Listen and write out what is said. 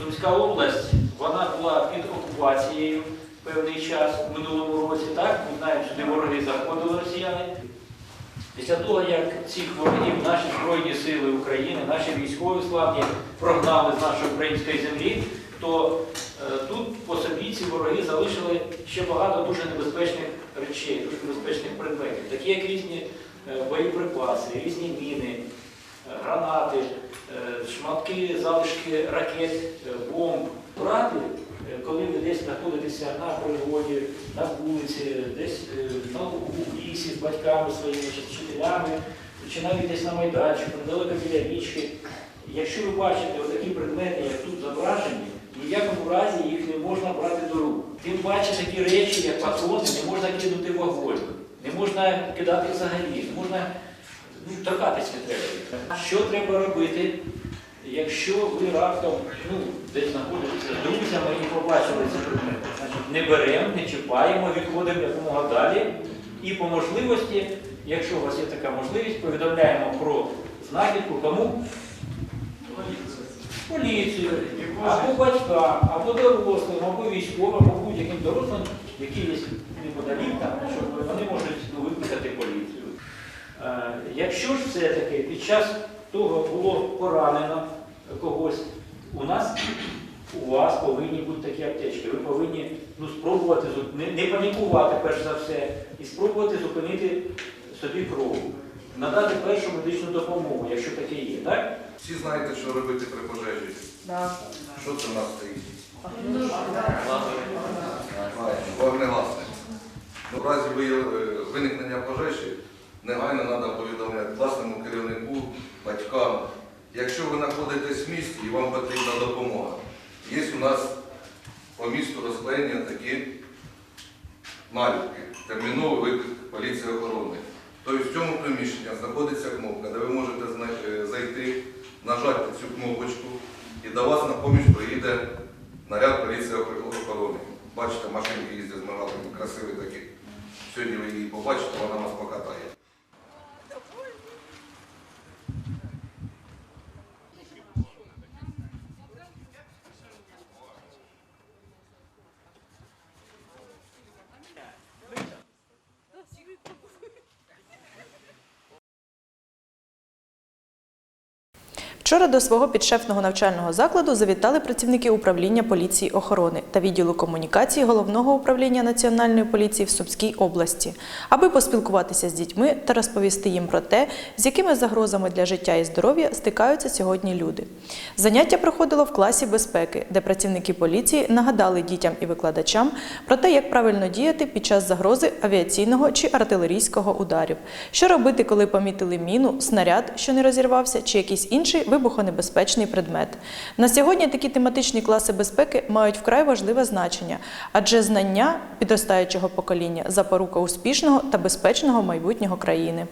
Сумська область, вона була під окупацією певний час в минулому році, так? Ми знаємо, сюди вороги заходили росіяни. Після того, як цих ворогів наші Збройні Сили України, наші військові славні прогнали з нашої української землі, то е, тут по собі ці вороги залишили ще багато дуже небезпечних речей, дуже небезпечних предметів, такі як різні е, боєприпаси, різні міни, гранати, е, шматки, залишки ракет, е, бомб. Брати, е, коли ви десь знаходитеся на пригоді, на вулиці, десь на лугу, в лісі з батьками своїми з вчителями, чи навіть десь на майданчику, недалеко біля річки. Якщо ви бачите такі предмети, як тут зображені, ні в якому разі їх не можна брати до рук. Тим паче такі речі, як патрони, не можна кинути вогонь, не можна кидати взагалі, не можна ну, торкатись не треба. Що треба робити, якщо ви раптом ну, десь знаходитеся з друзями і побачили ці предмети? Значить, не беремо, не чіпаємо, відходимо якомога далі. І по можливості, якщо у вас є така можливість, повідомляємо про знахідку кому? Поліцію, або батькам, або дорослим, або військовим, або будь-яким дорослим, які є неподалік, там, щоб вони можуть ну, викликати Якщо ж все-таки під час того було поранено когось, у нас, у вас повинні бути такі аптечки. Ви повинні ну, спробувати не, не панікувати перш за все, і спробувати зупинити собі кров, надати першу медичну допомогу, якщо таке є, так? Всі знаєте, що робити при пожежі. Що це в нас стоїть? Вогнегасник. Ну, В разі виникнення пожежі негайно треба повідомляти власному керівнику, батькам. Якщо ви знаходитесь в місті і вам потрібна допомога, є у нас по місту розклеєні такі наліпки. Терміновий виклик поліції охорони. Тобто в цьому приміщенні знаходиться кнопка, де ви можете е, зайти, нажати цю кнопочку, і до вас на допомогу приїде наряд поліції охорони. Бачите, машинки їздять з мигалками, красиві такі. Сьогодні ви її побачите, вона вас покатає. Вчора до свого підшефного навчального закладу завітали працівники управління поліції охорони та відділу комунікації головного управління національної поліції в Сумській області, аби поспілкуватися з дітьми та розповісти їм про те, з якими загрозами для життя і здоров'я стикаються сьогодні люди. Заняття проходило в класі безпеки, де працівники поліції нагадали дітям і викладачам про те, як правильно діяти під час загрози авіаційного чи артилерійського ударів, що робити, коли помітили міну, снаряд, що не розірвався, чи якийсь інший вибухонебезпечний предмет. На сьогодні такі тематичні класи безпеки мають вкрай важливе значення, адже знання підростаючого покоління запорука успішного та безпечного майбутнього країни.